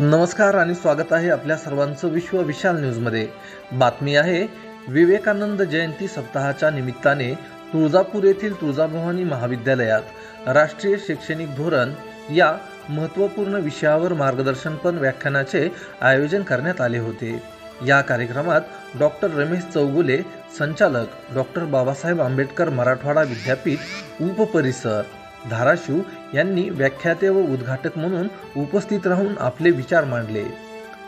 नमस्कार आणि स्वागत आहे आपल्या सर्वांचं विश्व विशाल न्यूजमध्ये. बातमी आहे विवेकानंद जयंती सप्ताहाच्या निमित्ताने तुळजापूर येथील तुळजाभवानी महाविद्यालयात राष्ट्रीय शैक्षणिक धोरण या महत्त्वपूर्ण विषयावर मार्गदर्शनपण व्याख्यानाचे आयोजन करण्यात आले होते. या कार्यक्रमात डॉक्टर रमेश चौगुले संचालक डॉक्टर बाबासाहेब आंबेडकर मराठवाडा विद्यापीठ उपपरिसर धाराशिव यांनी व्याख्याते व उद्घाटक म्हणून उपस्थित राहून आपले विचार मांडले.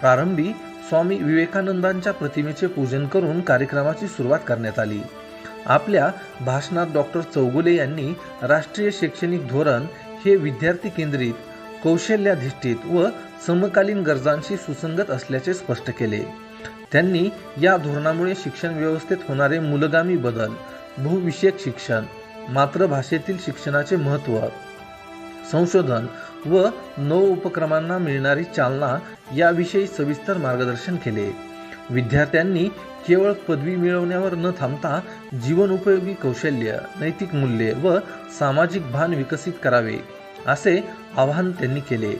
प्रारंभी स्वामी विवेकानंदांच्या प्रतिमेचे पूजन करून कार्यक्रमाची सुरुवात करण्यात आली. आपल्या भाषणात डॉक्टर चौगुले यांनी राष्ट्रीय शैक्षणिक धोरण हे विद्यार्थी केंद्रित कौशल्याधिष्ठित व समकालीन गरजांशी सुसंगत असल्याचे स्पष्ट केले. त्यांनी या धोरणामुळे शिक्षण व्यवस्थेत होणारे मूलगामी बदल भूविषयक शिक्षण मातृभाषेतील शिक्षणाचे महत्त्व संशोधन व नव उपक्रमांना मिळणारी चालना याविषयी सविस्तर मार्गदर्शन केले. विद्यार्थ्यांनी केवळ पदवी मिळवण्यावर न थांबता जीवनोपयोगी कौशल्य नैतिक मूल्ये व सामाजिक भान विकसित करावे असे आवाहन त्यांनी केले.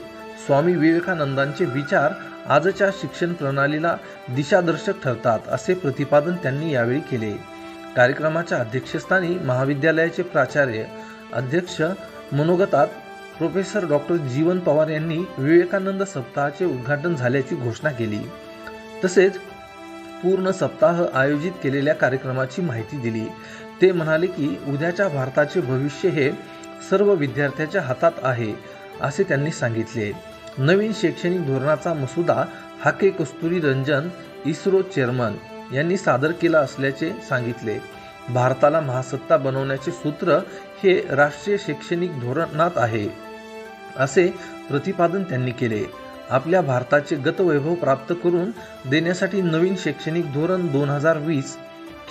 स्वामी विवेकानंदांचे विचार आजच्या शिक्षण प्रणालीला दिशादर्शक ठरतात असे प्रतिपादन त्यांनी यावेळी केले. कार्यक्रमाच्या अध्यक्षस्थानी महाविद्यालयाचे प्राचार्य अध्यक्ष मनोगतात प्रोफेसर डॉक्टर जीवन पवार यांनी विवेकानंद सप्ताहाचे उद्घाटन झाल्याची घोषणा केली. तसेच पूर्ण सप्ताह आयोजित केलेल्या कार्यक्रमाची माहिती दिली. ते म्हणाले की उद्याच्या भारताचे भविष्य हे सर्व विद्यार्थ्याच्या हातात आहे असे त्यांनी सांगितले. नवीन शैक्षणिक धोरणाचा मसुदा हाके कस्तुरी रंजन इस्रो चेअरमन यांनी सादर केला असल्याचे सांगितले. भारताला महासत्ता बनवण्याचे सूत्र हे राष्ट्रीय शैक्षणिक धोरणात आहे असे प्रतिपादन त्यांनी केले. आपल्या भारताचे गतवैभव प्राप्त करून देण्यासाठी नवीन शैक्षणिक धोरण दोन हजार वीस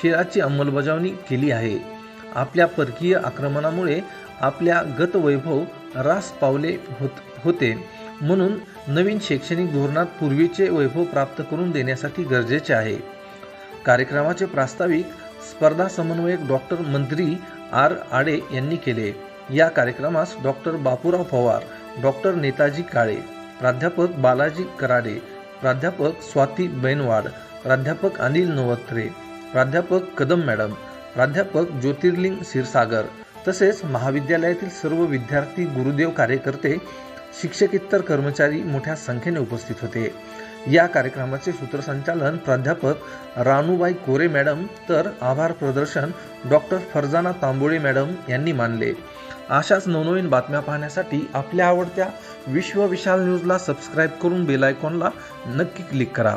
खेळाची अंमलबजावणी केली आहे. आपल्या परकीय आक्रमणामुळे आपल्या गतवैभव रास पावले होत होते. म्हणून नवीन शैक्षणिक धोरणात पूर्वीचे वैभव प्राप्त करून देण्यासाठी गरजेचे आहे. कार्यक्रमाचे प्रास्ताविक स्पर्धा समन्वयक डॉक्टर मंत्री आर आडे यांनी केले. या कार्यक्रमास डॉक्टर बापूराव पवार डॉक्टर नेताजी काळे प्राध्यापक बालाजी कराडे प्राध्यापक स्वाती बैनवाड प्राध्यापक अनिल नवत्रे प्राध्यापक कदम मॅडम प्राध्यापक ज्योतिर्लिंग क्षीरसागर तसेच महाविद्यालयातील सर्व विद्यार्थी गुरुदेव कार्यकर्ते शिक्षकेतर कर्मचारी मोठ्या संख्येने उपस्थित होते. या कार्यक्रमाचे सूत्रसंचालन प्राध्यापक रानूबाई कोरे मॅडम तर आभार प्रदर्शन डॉक्टर फरजाना तांबोळे मॅडम यांनी मानले. अशाच नवनवीन बातम्या पाहण्यासाठी आपल्या आवडत्या विश्व विशाल न्यूजला सबस्क्राईब करून बेल आयकॉनला नक्की क्लिक करा.